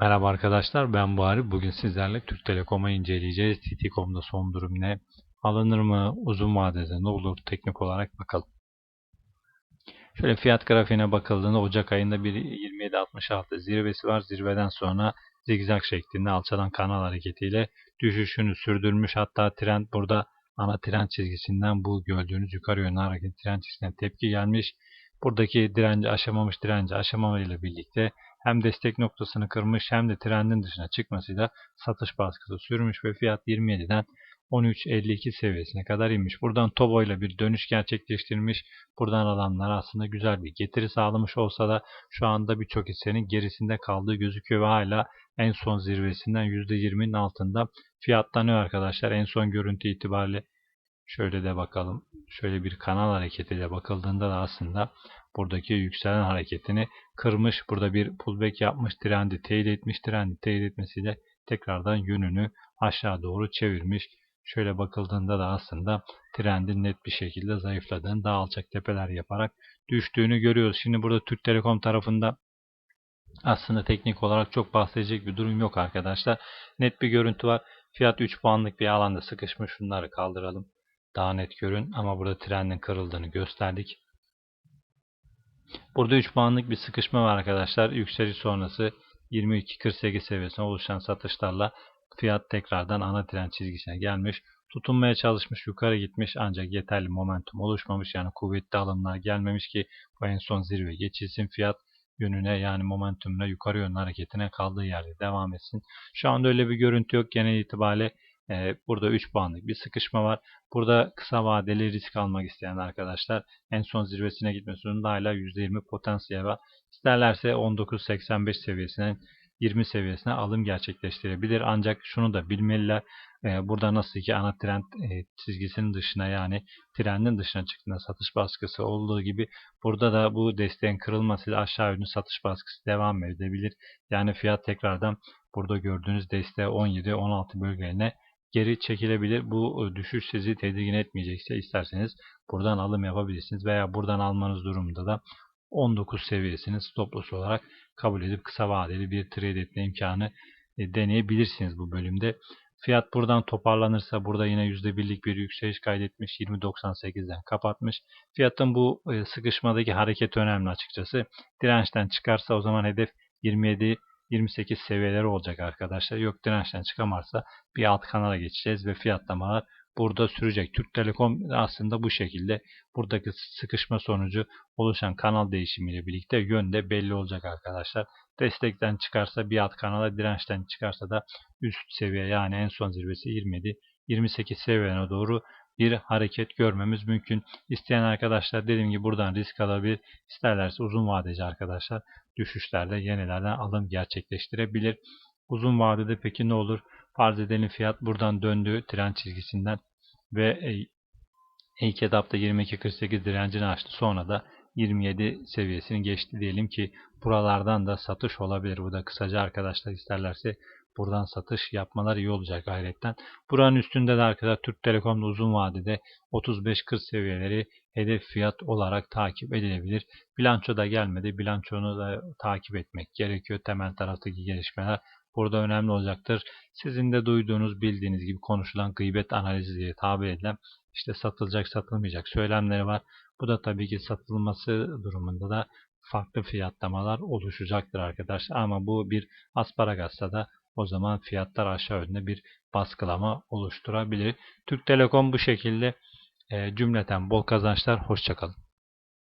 Merhaba arkadaşlar ben Buhari. Bugün sizlerle Türk Telekom'u inceleyeceğiz. TT.com'da son durum ne? Alınır mı? Uzun vadede ne olur? Teknik olarak bakalım. Şöyle fiyat grafiğine bakıldığında Ocak ayında bir 27.66 zirvesi var. Zirveden sonra zigzag şeklinde alçalan kanal hareketiyle düşüşünü sürdürmüş. Hatta trend burada ana trend çizgisinden bu gördüğünüz yukarı yönlü hareket trend çizgisinden tepki gelmiş. Buradaki direnci aşamamış direnci aşamamayla birlikte hem destek noktasını kırmış hem de trendin dışına çıkmasıyla satış baskısı sürmüş ve fiyat 27'den 13.52 seviyesine kadar inmiş. Buradan Tobo ile bir dönüş gerçekleştirmiş. Buradan alanlar aslında güzel bir getiri sağlamış olsa da şu anda birçok hissenin gerisinde kaldığı gözüküyor ve hala en son zirvesinden %20'nin altında fiyatlanıyor arkadaşlar. En son görüntü itibariyle şöyle de bakalım. Şöyle bir kanal hareketiyle bakıldığında da aslında buradaki yükselen hareketini kırmış. Burada bir pullback yapmış. Trendi teyit etmiş. Trendi teyit etmesiyle tekrardan yönünü aşağı doğru çevirmiş. Şöyle bakıldığında da aslında trendin net bir şekilde zayıfladığını, daha alçak tepeler yaparak düştüğünü görüyoruz. Şimdi burada Türk Telekom tarafında aslında teknik olarak çok bahsedecek bir durum yok arkadaşlar. Net bir görüntü var. Fiyat 3 puanlık bir alanda sıkışmış. Şunları kaldıralım. Daha net görün ama burada trendin kırıldığını gösterdik. Burada 3 puanlık bir sıkışma var arkadaşlar. Yükseliş sonrası 22.48 seviyesine oluşan satışlarla fiyat tekrardan ana trend çizgisine gelmiş. Tutunmaya çalışmış, yukarı gitmiş ancak yeterli momentum oluşmamış. Yani kuvvetli alımlar gelmemiş ki bu en son zirve geçilsin. Fiyat yönüne yani momentumuna yukarı yönlü hareketine kaldığı yerde devam etsin. Şu anda öyle bir görüntü yok. Genel itibariyle burada 3 puanlık bir sıkışma var. Burada kısa vadeli risk almak isteyen arkadaşlar en son zirvesine gitmesinin hala %20 potansiyel var. İsterlerse 19.85 seviyesinden 20 seviyesine alım gerçekleştirebilir. Ancak şunu da bilmeliler. E, burada nasıl ki ana trend e, çizgisinin dışına yani trendin dışına çıktığında satış baskısı olduğu gibi burada da bu desteğin kırılmasıyla aşağı yönlü satış baskısı devam edebilir. Yani fiyat tekrardan burada gördüğünüz desteği 17-16 bölgelerine geri çekilebilir. Bu düşüş sizi tedirgin etmeyecekse isterseniz buradan alım yapabilirsiniz veya buradan almanız durumunda da 19 seviyesini stop loss olarak kabul edip kısa vadeli bir trade etme imkanı e, deneyebilirsiniz bu bölümde. Fiyat buradan toparlanırsa burada yine %1'lik bir yükseliş kaydetmiş. 20.98'den kapatmış. Fiyatın bu e, sıkışmadaki hareket önemli açıkçası. Dirençten çıkarsa o zaman hedef 27 28 seviyeleri olacak arkadaşlar. Yok dirençten çıkamazsa bir alt kanala geçeceğiz ve fiyatlamalar burada sürecek. Türk Telekom aslında bu şekilde buradaki sıkışma sonucu oluşan kanal değişimiyle birlikte yönde belli olacak arkadaşlar. Destekten çıkarsa bir alt kanala, dirençten çıkarsa da üst seviye yani en son zirvesi 27 28 seviyene doğru bir hareket görmemiz mümkün. İsteyen arkadaşlar dediğim gibi buradan risk alabilir. İsterlerse uzun vadeci arkadaşlar düşüşlerde yenilerden alım gerçekleştirebilir. Uzun vadede peki ne olur? Farz edelim fiyat buradan döndü trend çizgisinden ve e, ilk etapta 22.48 direncini aştı. Sonra da 27 seviyesini geçti diyelim ki buralardan da satış olabilir. Bu da kısaca arkadaşlar isterlerse buradan satış yapmalar iyi olacak gayretten. Buranın üstünde de arkadaşlar Türk Telekom'da uzun vadede 35-40 seviyeleri hedef fiyat olarak takip edilebilir. Bilanço da gelmedi. Bilançonu da takip etmek gerekiyor. Temel taraftaki gelişmeler burada önemli olacaktır. Sizin de duyduğunuz, bildiğiniz gibi konuşulan gıybet analizi diye tabir edilen işte satılacak, satılmayacak söylemleri var. Bu da tabii ki satılması durumunda da farklı fiyatlamalar oluşacaktır arkadaşlar. Ama bu bir asparagassa da o zaman fiyatlar aşağı yönde bir baskılama oluşturabilir. Türk Telekom bu şekilde e, cümleten bol kazançlar. Hoşçakalın.